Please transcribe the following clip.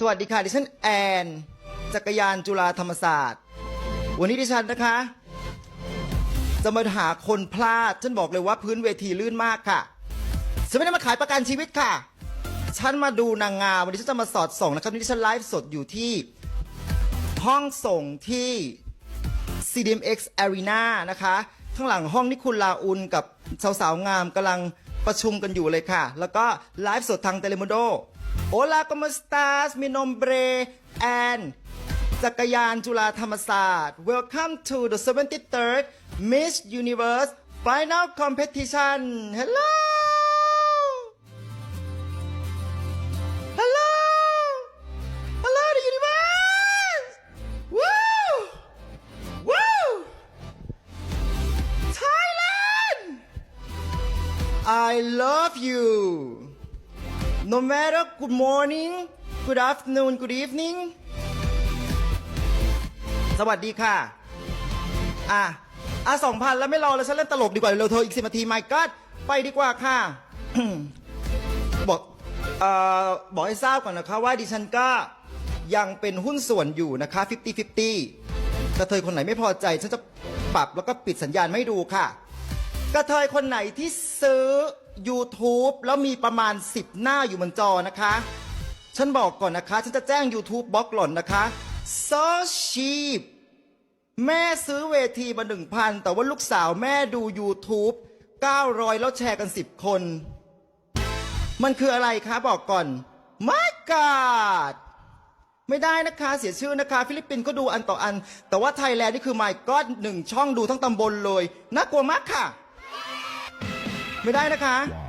สวัสดีค่ะ ดิฉันแอน จักรยานจุฬาธรรมศาสตร์ วันนี้ดิฉันนะคะ จะมาหาคนพลาด ฉันบอกเลยว่าพื้นเวทีลื่นมากค่ะ ฉันไม่ได้มาขายประกันชีวิตค่ะ ฉันมาดูนางงามวันนี้ฉันจะมาสอดส่องนะครับวันนี้ดิฉันไลฟ์สดอยู่ที่ ห้องส่งที่ CDMX Arena นะคะข้างหลังห้องนี่คุณลาอุนกับสาวๆงามกำลังประชุมกันอยู่เลยค่ะ แล้วก็ไลฟ์สดทางเทเลโมโด Hola como estás mi nombre and จักรยานจุฬาธรรมศาสตร์ Welcome to the 73rd Miss Universe Final Competition Hello Hello Hello the universe Woo Woo Thailand I love you No matter good morning good afternoon good evening สวัสดีค่ะ อะ อะสองพันแล้วไม่รอแล้วฉันเล่นตลกดีกว่า เร็วเธออีกสิบนาทีไม่ก็ไปดีกว่าค่ะ บอกเอ่อบอกให้ทราบก่อนนะคะว่าดิฉันก็ยังเป็นหุ้นส่วนอยู่นะคะ 50-50 กระเทยคนไหนไม่พอใจ ฉันจะปรับแล้วก็ปิดสัญญาณไม่ดูค่ะ กระเทยคนไหนที่ซื้อ YouTube แล้วมีประมาณ 10 หน้าอยู่บนจอนะคะ ฉันบอกก่อนนะคะ ฉันจะแจ้ง YouTube บล็อกหล่อนนะคะ so cheap แม่ซื้อเวทีมาหนึ่งพันแต่ว่าลูกสาวแม่ดู YouTube 900 แล้วแชร์กัน 10 คน มันคืออะไรคะ บอกก่อน My God ไม่ได้นะคะเสียชื่อนะคะ ฟิลิปปินส์ก็ดูอันต่ออัน แต่ว่าไทยแลนด์นี่คือ My God หนึ่งช่องดูทั้งตำบลเลยน่ากลัวมากค่ะ ไม่ได้นะคะ Wow.